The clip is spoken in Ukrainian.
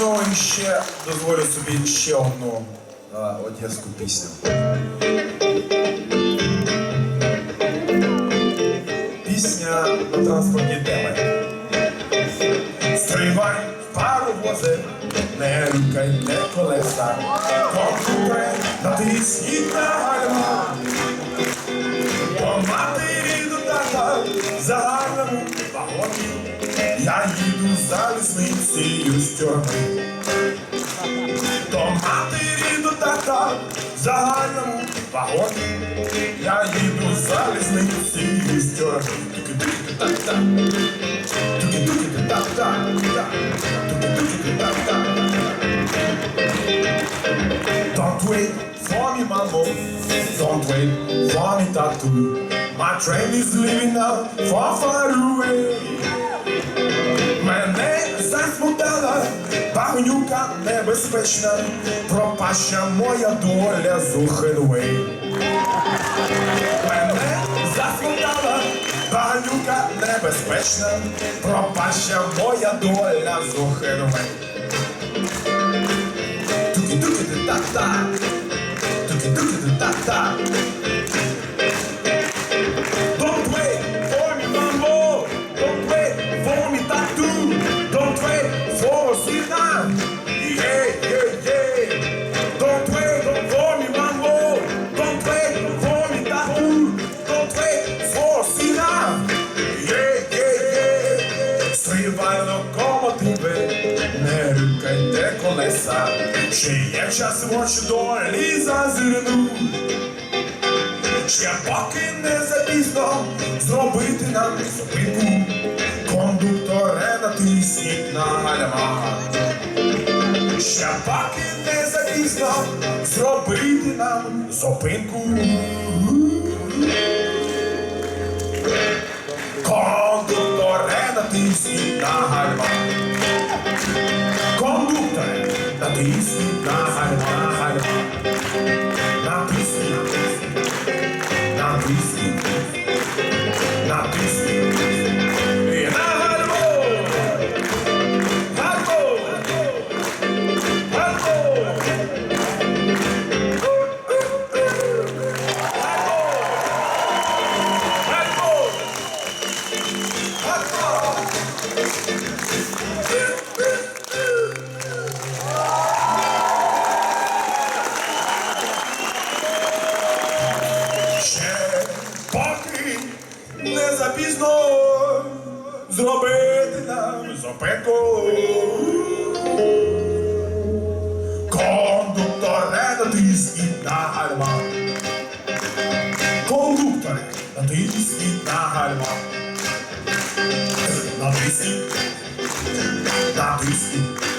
Ну і ще дозволю собі ще одну а, одеську пісню. Пісня на транспортні теми. Стривай пару вози, не рукай, не колеса, комп'ютери натисніть на гальма. До матері до тата загальному вагоні. Я їду залізницею з тюрми. До матері до тата в загальному вагоні. Я їду залізницею з тюрми. Don't wait for me, mamo. Don't wait for me, tattoo. My train is leaving now, far, far away. Засмутила багнюка небезпечна, пропаща моя доля Зухенвей. Мене засмутала, багнюка небезпечна, пропаща моя доля Зухенвей. Туки-туки-ти-та-та. Туки-туки-ти-та-та. Стривай локомотиви, не рукайте колеса. Ще є час в очі долі зазирнуть. Ще поки не запізно зробити нам зупинку. Кондукторе натисніть на гальма. Ще поки не запізно зробити нам зупинку. Кондукторе натисніть натисніть не запізно зробити нам зупинку. Кондукторе натисніть на гальма. Кондукторе натисніть на гальма. Натисніть. Натисніть. Натисніть. І